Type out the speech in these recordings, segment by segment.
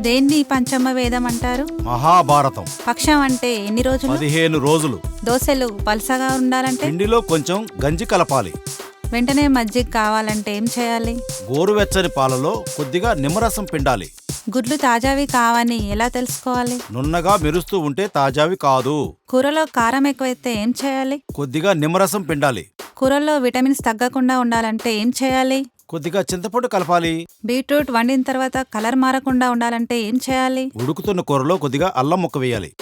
దేన్ని పంచమ వేదం అంటారు? మహాభారతం. పక్షం అంటే ఎన్ని రోజులు? పదిహేను రోజులు. దోశలు పల్సగా ఉండాలంటే? పిండిలో కొంచెం గంజి కలపాలి. వెంటనే మజ్జిగ కావాలంటే ఏం చేయాలి? గోరువెచ్చని పాలలో కొద్దిగా నిమ్మరసం పిండాలి. గుడ్లు తాజావి కావని ఎలా తెలుసుకోవాలి? నున్నగా మెరుస్తూ ఉంటే తాజావి కాదు. కూరలో కారం ఎక్కువైతే ఏం చేయాలి? కొద్దిగా నిమ్మరసం పిండాలి. కూరల్లో విటమిన్స్ తగ్గకుండా ఉండాలంటే ఏం చేయాలి? కొద్దిగా చింతపండు కలపాలి. బీట్రూట్ వండిన తర్వాత కలర్ మారకుండా ఉండాలంటే ఏం చేయాలి? ఉడుకుతున్న కూరలో కొద్దిగా అల్లం ముక్క వేయాలి.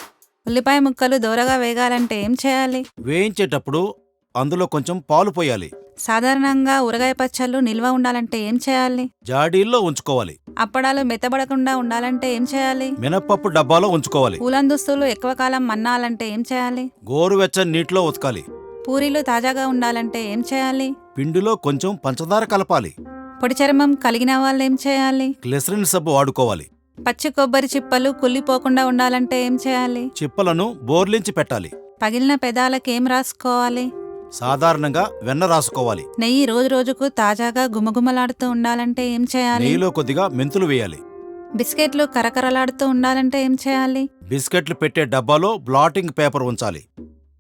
ఉల్లిపాయ ముక్కలు దోరగా వేగాలంటే ఏం చేయాలి? వేయించేటప్పుడు అందులో కొంచెం పాలు పోయాలి. సాధారణంగా ఊరగాయ పచ్చళ్ళు నిల్వ ఉండాలంటే ఏం చేయాలి? జాడీల్లో ఉంచుకోవాలి. అప్పడాలు మెత్తబడకుండా ఉండాలంటే ఏం చేయాలి? మినప్పప్పు డబ్బాలో ఉంచుకోవాలి. పూలం దుస్తులు ఎక్కువ కాలం మన్నాలంటే ఏం చేయాలి? గోరువెచ్చని నీటిలో ఉతకాలి. పూరీలు తాజాగా ఉండాలంటే ఏం చేయాలి? పిండిలో కొంచెం పంచదార కలపాలి. పొడి చర్మం కలిగిన వాళ్ళు ఏం చేయాలి? గ్లిసరిన్ సబ్బు వాడుకోవాలి. పచ్చి కొబ్బరి చిప్పలు కుళ్ళిపోకుండా ఉండాలంటే ఏం చేయాలి? చిప్పలను బోర్లించి పెట్టాలి. పగిలిన పెదాలకు ఏం రాసుకోవాలి? సాధారణంగా వెన్న రాసుకోవాలి. నెయ్యి రోజు రోజుకు తాజాగా గుమగుమలాడుతూ ఉండాలంటే ఏం చేయాలి? నెయ్యిలో కొద్దిగా మెంతులు వేయాలి. బిస్కెట్లు కరకరలాడుతూ ఉండాలంటే ఏం చేయాలి? బిస్కెట్లు పెట్టే డబ్బాలో బ్లాటింగ్ పేపర్ ఉంచాలి.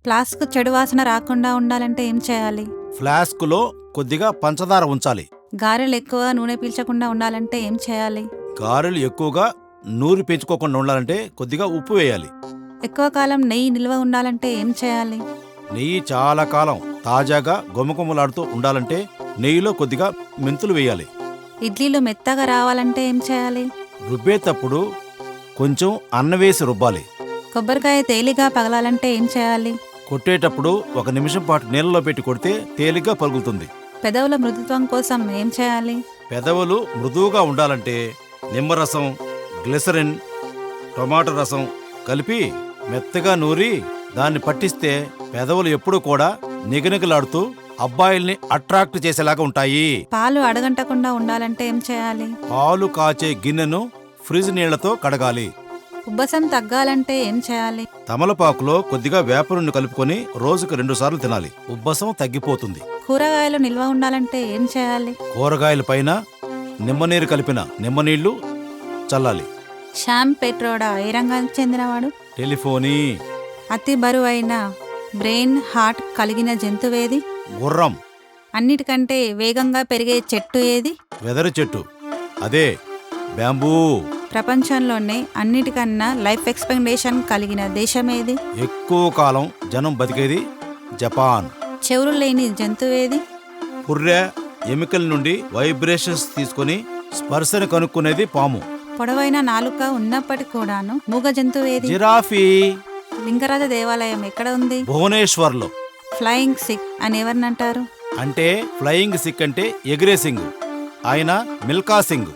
ఫ్లాస్క్ చెడు వాసన రాకుండా ఉండాలంటే ఏం చేయాలి? ఫ్లాస్కులో కొద్దిగా పంచదార ఉంచాలి. గారెలు ఎక్కువ నూనె పీల్చకుండా ఉండాలంటే ఏం చేయాలి? గారెలు ఎక్కువగా నూరి పెంచుకోకుండా ఉండాలంటే కొద్దిగా ఉప్పు వేయాలి. ఎక్కువ కాలం నెయ్యి నిల్వ ఉండాలంటే ఏం చేయాలి? నెయ్యి చాలా కాలం తాజాగా గుమగుమలాడుతూ ఉండాలంటే నెయ్యిలో కొద్దిగా మెంతులు వేయాలి. ఇడ్లీలు మెత్తగా రావాలంటే ఏం చేయాలి? రుబ్బేటప్పుడు కొంచెం అన్న వేసి రుబ్బాలి. కొబ్బరికాయ తేలిగా పగలాలంటే ఏం చేయాలి? కొట్టేటప్పుడు ఒక నిమిషం పాటు నీళ్ళలో పెట్టి కొడితే తేలిగ్గా పలుకుతుంది పెదవుల మృదుత్వం కోసం ఏం చేయాలి? పెదవులు మృదువుగా ఉండాలంటే నిమ్మరసం గ్లిసరిన్ టొమాటో రసం కలిపి మెత్తగా నూరి దాన్ని పట్టిస్తే పెదవులు ఎప్పుడూ కూడా నిగనిగలాడుతూ అబ్బాయిల్ని అట్రాక్ట్ చేసేలాగా ఉంటాయి. పాలు అడగంటకుండా ఉండాలంటే ఏం చేయాలి? పాలు కాచే గిన్నెను ఫ్రిజ్ నీళ్ళతో కడగాలి. ఉబ్బసం తగ్గాలంటే ఏం చేయాలి? తమలపాకులో కొద్దిగా వేప నూనె కలుపుకొని రోజుకు రెండు సార్లు తినాలి. ఉబ్బసం తగ్గిపోతుంది. కూరగాయలు నిల్వ ఉండాలంటే ఏం చేయాలి? కూరగాయల పైన నిమ్మనీరు కలిపిన నిమ్మనీళ్ళు చల్లాలి. శ్యామ్ పెట్రోడా ఏ రంగానికి చెందినవాడు? టెలిఫోనీ. అతి బరువైన బ్రెయిన్ హార్ట్ కలిగిన జంతువేది గుర్రం. అన్నిటికంటే వేగంగా పెరిగే చెట్టు ఏది? వెదరు చెట్టు. అదే బ్యాంబూ. ప్రపంచంలోనే అన్నిటికన్నా లైఫ్ ఎక్స్పెక్టేషన్ కలిగిన దేశం ఏది? ఎక్కువ కాలం జనం బతికేది జపాన్. చెవులు లేని జంతువేది పుర్రె ఎమికల్ నుండి వైబ్రేషన్స్ తీసుకొని స్పర్శను కనుక్కునేది పాము. పొడవైన నాలుక ఉన్నప్పటికీ కూడాను మూగ జంతువేది జిరాఫీ. లింగరాజ దేవాలయం ఎక్కడ ఉంది? భువనేశ్వర్లో. ఫ్లయింగ్ సిక్ అని ఎవరినంటారు అంటే ఫ్లయింగ్ సిక్ అంటే ఎగిరే సింగ్. ఆయన మిల్కా సింగ్.